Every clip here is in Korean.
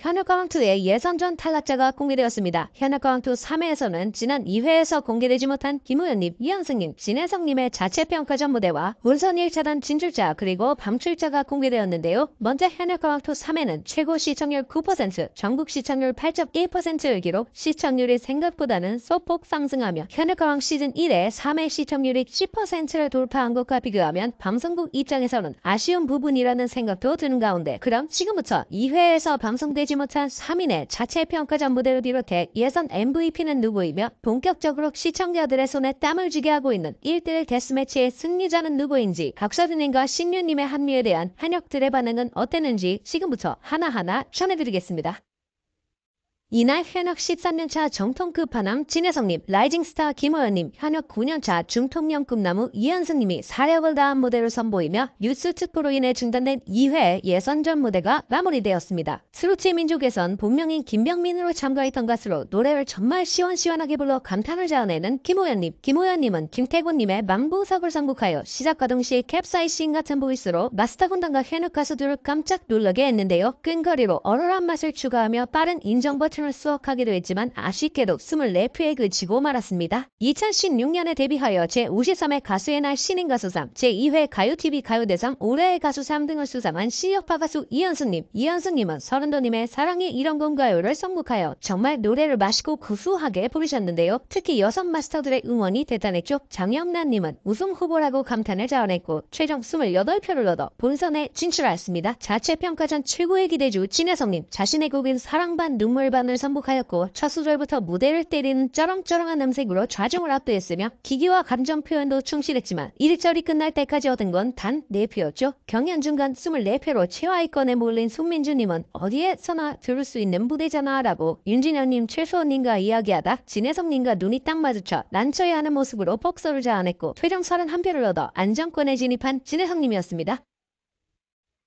현역가왕2의 예선전 탈락자가 공개되었습니다. 현역가왕2 3회에서는 지난 2회에서 공개되지 못한 김우현님, 이현승님, 진혜성님의 자체 평가전 무대와 울선 1차단 진출자 그리고 방출자가 공개되었는데요. 먼저 현역가왕2 3회는 최고 시청률 9%, 전국 시청률 8.1%를 기록, 시청률이 생각보다는 소폭 상승하며 현역가왕 시즌 1의 3회 시청률이 10%를 돌파한 것과 비교하면 방송국 입장에서는 아쉬운 부분이라는 생각도 드는 가운데 그럼 지금부터 2회에서 방송되지 못한 3인의 자체 평가전 무대를 비롯해 예선 MVP는 누구이며 본격적으로 시청자들의 손에 땀을 쥐게 하고 있는 1대1 데스매치의 승리자는 누구인지 각서드님과 신유님의 합류에 대한 한역들의 반응은 어땠는지 지금부터 하나하나 전해드리겠습니다. 이날 현역 13년차 정통 끝판왕 진혜성님, 라이징스타 김호연님, 현역 9년차 중통령 꿈나무 이현승님이 사력을 다한 무대를 선보이며 뉴스 특보로 인해 중단된 2회 예선전 무대가 마무리되었습니다. 스루치 민족에선 본명인 김병민으로 참가했던 가수로 노래를 정말 시원시원하게 불러 감탄을 자아내는 김호연님, 김호연님은 김태곤님의 망부석을 선곡하여 시작과 동시에 캡사이신 같은 보이스로 마스터 군단과 현역 가수들을 깜짝 놀라게 했는데요. 끈거리로 얼얼한 맛을 추가하며 빠른 인정 버튼 을 수억하기도 했지만 아쉽게도 24표에 그치고 말았습니다. 2016년에 데뷔하여 제53회 가수의 날 신인 가수상, 제2회 가요TV 가요대상 올해의 가수상 등을 수상한 실력파 가수 이현승님. 이현승님은 서른도님의 사랑이 이런 건가요를 선곡하여 정말 노래를 맛있고 구수하게 부르셨는데요. 특히 여성 마스터들의 응원이 대단했죠. 장영란님은 우승 후보라고 감탄을 자아냈고 최종 28표를 얻어 본선에 진출하였습니다. 자체 평가전 최고의 기대주 진혜성님 자신의 곡인 사랑반 눈물반을 선곡하였고 첫 수절부터 무대를 때리는 쩌렁쩌렁한 음색으로 좌중을 압도했으며 기기와 감정 표현도 충실했지만 일절이 끝날 때까지 얻은 건 단 4표였죠. 경연 중간 24표로 최하위권에 몰린 손민주님은 어디에서나 들을 수 있는 무대잖아 라고 윤진영님 최소원님과 이야기하다 진혜성님과 눈이 딱 마주쳐 난처해 하는 모습으로 폭소를 자아냈고 최종 31표를 얻어 안정권에 진입한 진혜성님이었습니다.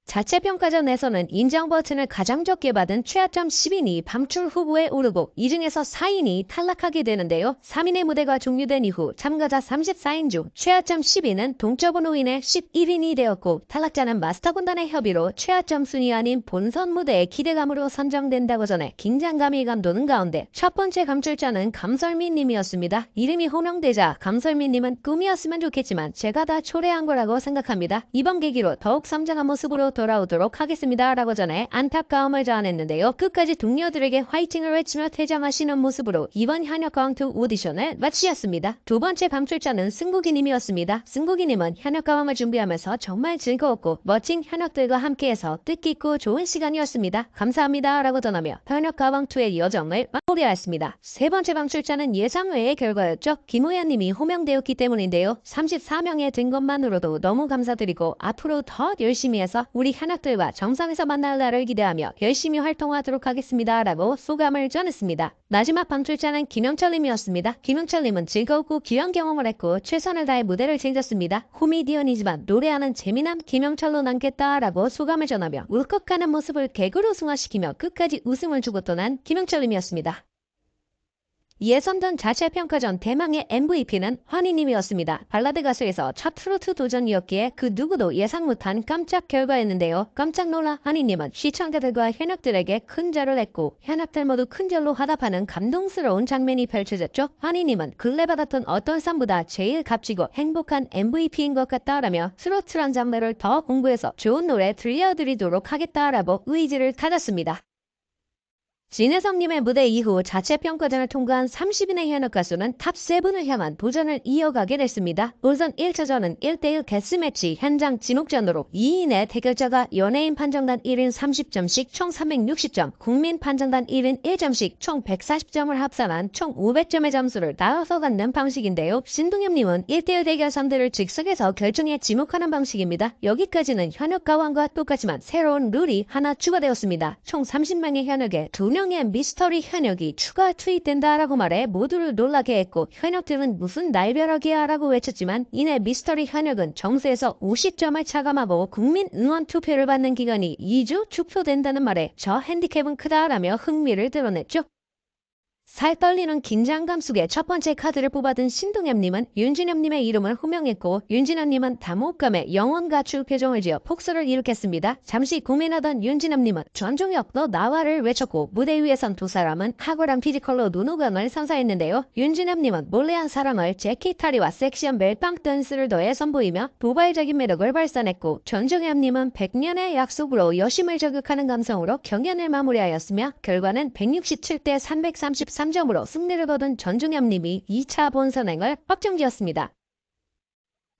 자체 평가전에서는 인정 버튼을 가장 적게 받은 최하점 10인이 방출 후보에 오르고 2중에서 4인이 탈락하게 되는데요. 3인의 무대가 종료된 이후 참가자 34인 중 최하점 10인은 동점으로 인해 11인이 되었고 탈락자는 마스터 군단의 협의로 최하점 순위 아닌 본선 무대의 기대감으로 선정된다고 전해 긴장감이 감도는 가운데 첫 번째 감출자는 감설민 님이었습니다. 이름이 호명되자 감설민 님은 꿈이었으면 좋겠지만 제가 다 초래한 거라고 생각합니다. 이번 계기로 더욱 성장한 모습으로 돌아오도록 하겠습니다. 라고 전해 안타까움을 자아냈는데요. 끝까지 동료들에게 화이팅을 외치며 퇴장하시는 모습으로 이번 현역 강투 오디션을 마치셨습니다. 두 번째 방출자는 승국이님이었습니다. 승국이님은 현역 가왕을 준비하면서 정말 즐거웠고 멋진 현역들과 함께해서 뜻깊고 좋은 시간이었습니다. 감사합니다. 라고 전하며 현역 가왕2의 여정을 마무리하였습니다. 세 번째 방출자는 예상외의 결과였죠. 김호연님이 호명되었기 때문인데요. 34명에 든 것만으로도 너무 감사드리고 앞으로 더 열심히 해서 우리 현역들과 정상에서 만날 날을 기대하며 열심히 활동하도록 하겠습니다. 라고 소감을 전했습니다. 마지막 방출자는 김영철님이었습니다. 김영철님은 즐겁고 귀한 경험을 했고 최선을 다해 무대를 챙겼습니다. 코미디언이지만 노래하는 재미난 김영철로 남겠다. 라고 소감을 전하며 울컥하는 모습을 개그로 승화시키며 끝까지 웃음을 주고 떠난 김영철님이었습니다. 예선전 자체 평가전 대망의 MVP는 환희님이었습니다. 발라드 가수에서 첫 트로트 도전이었기에 그 누구도 예상 못한 깜짝 결과였는데요. 깜짝 놀라 환희님은 시청자들과 현역들에게 큰 절을 했고 현역들 모두 큰 절로 화답하는 감동스러운 장면이 펼쳐졌죠. 환희님은 근래 받았던 어떤 상보다 제일 값지고 행복한 MVP인 것 같다라며 트로트란 장르를 더 공부해서 좋은 노래 들려드리도록 하겠다라고 의지를 가졌습니다. 진혜성님의 무대 이후 자체 평가전을 통과한 30인의 현역 가수는 탑7을 향한 도전을 이어가게 됐습니다. 우선 1차전은 1대1 데스매치 현장 진옥전으로 2인의 대결자가 연예인 판정단 1인 30점씩 총 360점, 국민 판정단 1인 1점씩 총 140점을 합산한 총 500점의 점수를 나눠서 갖는 방식인데요. 신동엽님은 1대1 대결 3대를 즉석에서 결정에 지목하는 방식입니다. 여기까지는 현역 가왕과 똑같지만 새로운 룰이 하나 추가되었습니다. 총 30명의 현역에 2명 명의 미스터리 현역이 추가 투입된다라고 말해 모두를 놀라게 했고 현역들은 무슨 날벼락이야 라고 외쳤지만 이내 미스터리 현역은 정세에서 50점을 차감하고 국민 응원 투표를 받는 기간이 2주 축소된다는 말에 저 핸디캡은 크다라며 흥미를 드러냈죠. 살 떨리는 긴장감 속에 첫 번째 카드를 뽑아든 신동엽님은 윤진엽님의 이름을 호명했고 윤진엽님은 담혹감에 영혼 가출 표정을 지어 폭소를 일으켰습니다. 잠시 고민하던 윤진엽님은 전종혁 너 나와를 외쳤고 무대 위에선 두 사람은 탁월한 피지컬로 눈호강을 선사했는데요. 윤진엽님은 몰래 한 사람을 재킷타리와 섹시한 멜빵 댄스를 더해 선보이며 도발적인 매력을 발산했고 전종엽님은 100년의 약속으로 여심을 저격하는 감성으로 경연을 마무리하였으며 결과는 167대 333 3점으로 승리를 거둔 전중엽님이 2차 본선행을 확정지었습니다.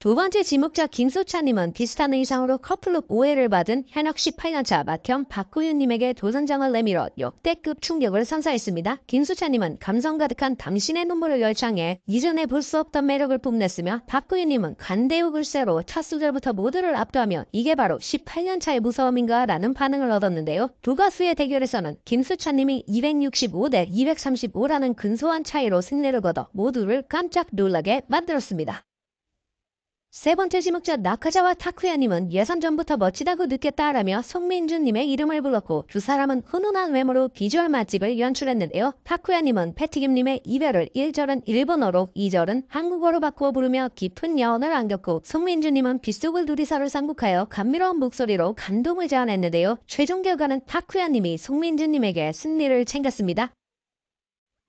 두 번째 지목자 김수찬님은 비슷한 의상으로 커플룩 오해를 받은 현역 18년차 맏형 박구윤님에게 도전장을 내밀어 역대급 충격을 선사했습니다. 김수찬님은 감성 가득한 당신의 눈물을 열창해 이전에 볼 수 없던 매력을 뽐냈으며 박구윤님은 간대우 글쎄로 첫 수절부터 모두를 압도하며 이게 바로 18년차의 무서움인가 라는 반응을 얻었는데요. 두 가수의 대결에서는 김수찬님이 265대 235라는 근소한 차이로 승리를 거둬 모두를 깜짝 놀라게 만들었습니다. 세 번째 지목자 나카자와 타쿠야님은 예선 전부터 멋지다고 느꼈다라며 송민준님의 이름을 불렀고 두 사람은 훈훈한 외모로 비주얼 맛집을 연출했는데요. 타쿠야님은 패티김님의 이별을 1절은 일본어로 2절은 한국어로 바꾸어 부르며 깊은 여운을 안겼고 송민준님은 빗속을 둘이서를 상국하여 감미로운 목소리로 감동을 자아냈는데요. 최종 결과는 타쿠야님이 송민준님에게 승리를 챙겼습니다.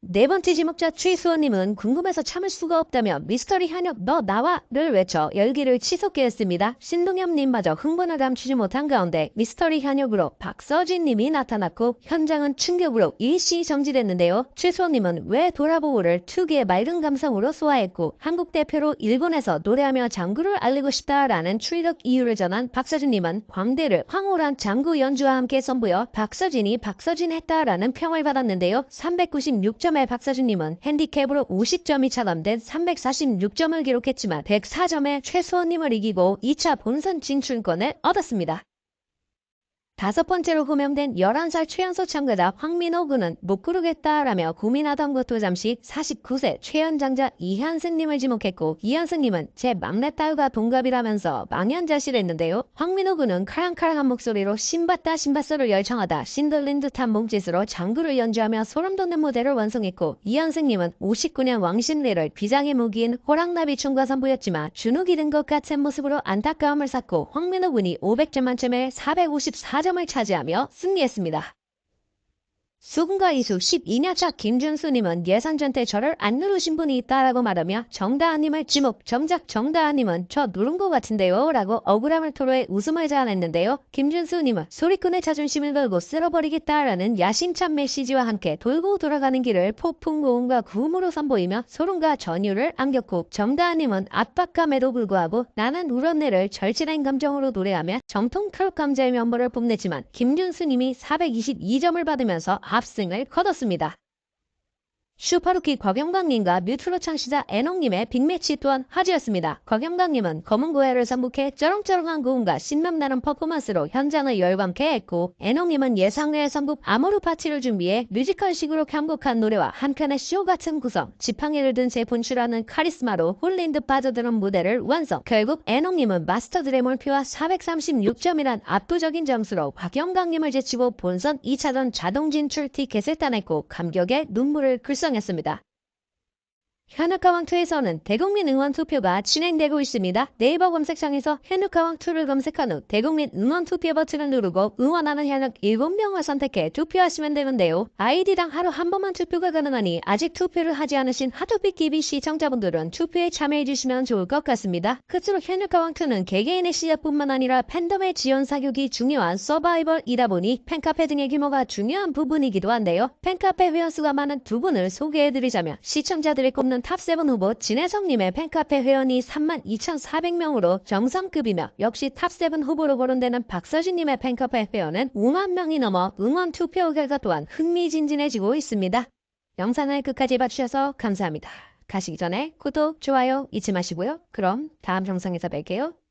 네 번째 지목자 최수원님은 궁금해서 참을 수가 없다며 미스터리 현역 너 나와를 외쳐 열기를 치솟게 했습니다. 신동엽님마저 흥분을 감추지 못한 가운데 미스터리 현역으로 박서진님이 나타났고 현장은 충격으로 일시 정지됐는데요. 최수원님은 왜 돌아보고를 특유의 맑은 감성으로 소화했고 한국 대표로 일본에서 노래하며 장구를 알리고 싶다라는 출력 이유를 전한 박서진님은 광대를 황홀한 장구 연주와 함께 선보여 박서진이 박서진 했다라는 평을 받았는데요. 396점 3점의 박서준님은 핸디캡으로 50점이 차감된 346점을 기록했지만 104점의 최수원님을 이기고 2차 본선 진출권을 얻었습니다. 다섯 번째로 호명된 11살 최연소 참가자 황민호 군은 못 고르겠다라며 고민하던 것도 잠시 49세 최연장자 이현승님을 지목했고 이현승님은 제 막내딸과 동갑이라면서 망연자실했는데요. 황민호 군은 카랑카랑한 목소리로 신받다 신받서를 열창하다 신들린 듯한 몸짓으로 장구를 연주하며 소름돋는 무대를 완성했고 이현승님은 59년 왕신리를 비장의 무기인 호랑나비 춤과 선보였지만 주눅이 든 것 같은 모습으로 안타까움을 샀고 황민호 군이 500점 만점에 454 4점을 차지하며 승리했습니다. 수군과 이수 12년차 김준수님은 예상전 때 저를 안 누르신 분이 있다라고 말하며 정다아님을 지목 정작 정다아님은 저 누른 것 같은데요 라고 억울함을 토로해 웃음을 자아냈는데요. 김준수님은 소리꾼의 자존심을 걸고 쓸어버리겠다라는 야심찬 메시지와 함께 돌고 돌아가는 길을 폭풍 고음과 구음으로 선보이며 소름과 전율을 안겼고 정다아님은 압박감에도 불구하고 나는 울었네를 절실한 감정으로 노래하며 정통 트롯 감자의 면모를 뽐냈지만 김준수님이 422점을 받으면서 압승을 거뒀습니다. 슈퍼루키 곽영광님과 뮤트로 창시자 애농님의 빅매치 또한 화제였습니다. 곽영광님은 검은 고해를 선복해 쩌렁쩌렁한 고음과 신남나는 퍼포먼스로 현장을 열광케 했고 애농님은 예상외의 선복 아모르 파티를 준비해 뮤지컬식으로 편곡한 노래와 한편의 쇼 같은 구성, 지팡이를 든 제 분출하는 카리스마로 홀린 듯 빠져드는 무대를 완성. 결국 애농님은 마스터들의 몰표와 436점이란 압도적인 점수로 곽영광님을 제치고 본선 2차전 자동 진출 티켓을 따냈고 감격의 눈물을 글썽 작성했습니다. 현우가왕2에서는 대국민 응원 투표가 진행되고 있습니다. 네이버 검색창에서 현우가왕2를 검색한 후 대국민 응원 투표 버튼을 누르고 응원하는 현역 7명을 선택해 투표하시면 되는데요. 아이디당 하루 한 번만 투표가 가능하니 아직 투표를 하지 않으신 하토픽 TV 시청자분들은 투표에 참여해주시면 좋을 것 같습니다. 끝으로 현우가왕2는 개개인의 시작뿐만 아니라 팬덤의 지원 사격이 중요한 서바이벌이다 보니 팬카페 등의 규모가 중요한 부분이기도 한데요. 팬카페 회원수가 많은 두 분을 소개해드리자면 시청자들이 꼽는 탑7 후보 진혜성님의 팬카페 회원이 32,400명으로 정상급이며 역시 탑7 후보로 거론되는 박서진님의 팬카페 회원은 5만 명이 넘어 응원 투표 결과 또한 흥미진진해지고 있습니다. 영상을 끝까지 봐주셔서 감사합니다. 가시기 전에 구독, 좋아요 잊지 마시고요. 그럼 다음 영상에서 뵐게요.